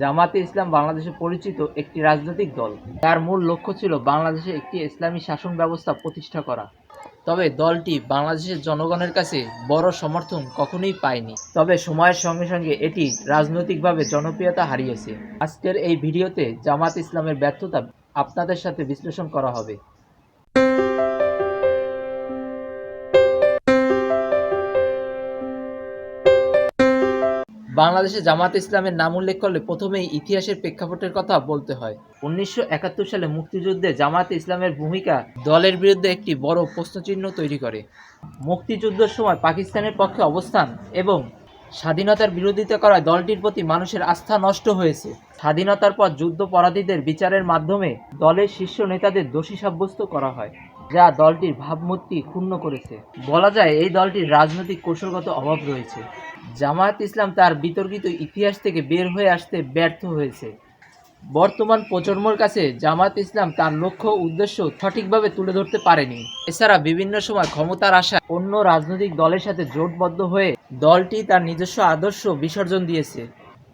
জামাতে ইসলাম বাংলাদেশে পরিচিত একটি রাজনৈতিক দল। তার মূল লক্ষ্য ছিল বাংলাদেশে একটি ইসলামী শাসন ব্যবস্থা প্রতিষ্ঠা করা। তবে দলটি বাংলাদেশের জনগণের কাছে বড় সমর্থন কখনোই পায়নি। তবে সময়ের সঙ্গে সঙ্গে এটি রাজনৈতিকভাবে জনপ্রিয়তা হারিয়েছে। আজকের এই ভিডিওতে জামাত ইসলামের ব্যর্থতা আপনাদের সাথে বিশ্লেষণ করা হবে। বাংলাদেশে জামাত ইসলামের নাম উল্লেখ করলে প্রথমেই ইতিহাসের প্রেক্ষাপটের কথা বলতে হয়। উনিশশো একাত্তর সালে মুক্তিযুদ্ধে জামাত ইসলামের ভূমিকা দলের বিরুদ্ধে একটি বড় প্রশ্নচিহ্ন তৈরি করে। মুক্তিযুদ্ধের সময় পাকিস্তানের পক্ষে অবস্থান এবং স্বাধীনতার বিরোধিতা করায় দলটির প্রতি মানুষের আস্থা নষ্ট হয়েছে। স্বাধীনতার পর যুদ্ধপরাধীদের বিচারের মাধ্যমে দলের শীর্ষ নেতাদের দোষী সাব্যস্ত করা হয়। যা দলটির ভাবমূর্তি ক্ষুণ্ণ করেছে। বলা যায়, এই দলটির রাজনৈতিক কৌশলগত অভাব রয়েছে। জামায়াত ইসলাম তার বিতর্কিত ইতিহাস থেকে বের হয়ে আসতে ব্যর্থ হয়েছে। বর্তমান প্রজন্মর কাছে জামাত ইসলাম তার লক্ষ্য উদ্দেশ্য সঠিকভাবে তুলে ধরতে পারেনি। এছাড়া বিভিন্ন সময় ক্ষমতার আশা অন্য রাজনৈতিক দলের সাথে জোটবদ্ধ হয়ে দলটি তার নিজস্ব আদর্শ বিসর্জন দিয়েছে।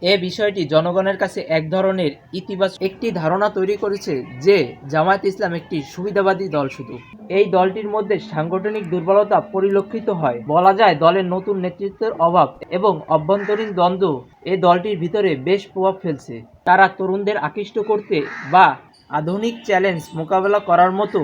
এ বিষয়টি জনগণের কাছে এক ধরনের ইতিবাচক একটি ধারণা তৈরি করেছে যে জামায়াত ইসলাম একটি সুবিধাবাদী দল শুধু। এই দলটির মধ্যে সাংগঠনিক দুর্বলতা পরিলক্ষিত হয়। বলা যায় দলের নতুন নেতৃত্বের অভাব এবং অভ্যন্তরীণ দ্বন্দ্ব এ দলটির ভিতরে বেশ প্রভাব ফেলছে। তারা তরুণদের আকৃষ্ট করতে বা আধুনিক চ্যালেঞ্জ মোকাবেলা করার মতো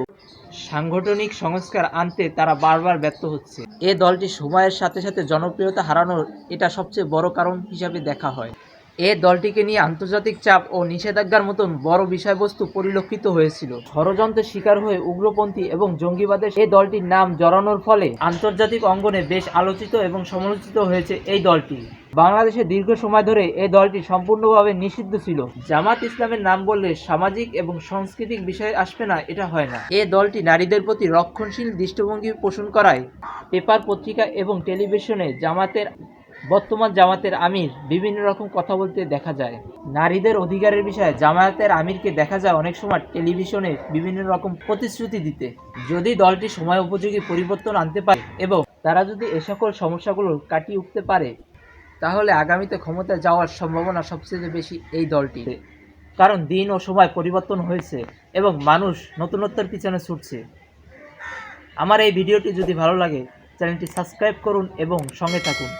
সাংগঠনিক সংস্কার আনতে তারা বারবার ব্যর্থ হচ্ছে। এ দলটি সময়ের সাথে সাথে জনপ্রিয়তা হারানোর এটা সবচেয়ে বড় কারণ হিসাবে দেখা হয়। এ দলটিকে নিয়ে আন্তর্জাতিক চাপ ও নিষেধাজ্ঞার মতন বড় বিষয়বস্তু পরিলক্ষিত হয়েছিল। ষড়যন্ত্রের শিকার হয়ে উগ্রপন্থী এবং জঙ্গিবাদের এই দলটির নাম জড়ানোর ফলে আন্তর্জাতিক অঙ্গনে বেশ আলোচিত এবং সমালোচিত হয়েছে এই দলটি। বাংলাদেশে দীর্ঘ সময় ধরে এই দলটি সম্পূর্ণভাবে নিষিদ্ধ ছিল। জামাত ইসলামের নাম বললে সামাজিক এবং সাংস্কৃতিক বিষয় আসবে না, এটা হয় না। এ দলটি নারীদের প্রতি রক্ষণশীল দৃষ্টিভঙ্গি পোষণ করায়। পেপার পত্রিকা এবং টেলিভিশনে জামাতের, বর্তমান জামাতের আমির বিভিন্ন রকম কথা বলতে দেখা যায়। নারীদের অধিকারের বিষয়ে জামায়াতের আমিরকে দেখা যায় অনেক সময় টেলিভিশনে বিভিন্ন রকম প্রতিশ্রুতি দিতে। যদি দলটি সময় উপযোগী পরিবর্তন আনতে পারে এবং তারা যদি এ সকল সমস্যাগুলো কাটিয়ে উঠতে পারে তাহলে আগামীতে ক্ষমতায় যাওয়ার সম্ভাবনা সবচেয়ে বেশি এই দলটি। কারণ দিন ও সময় পরিবর্তন হয়েছে এবং মানুষ নতুনত্বের পিছনে ছুটছে। আমার এই ভিডিওটি যদি ভালো লাগে, চ্যানেলটি সাবস্ক্রাইব করুন এবং সঙ্গে থাকুন।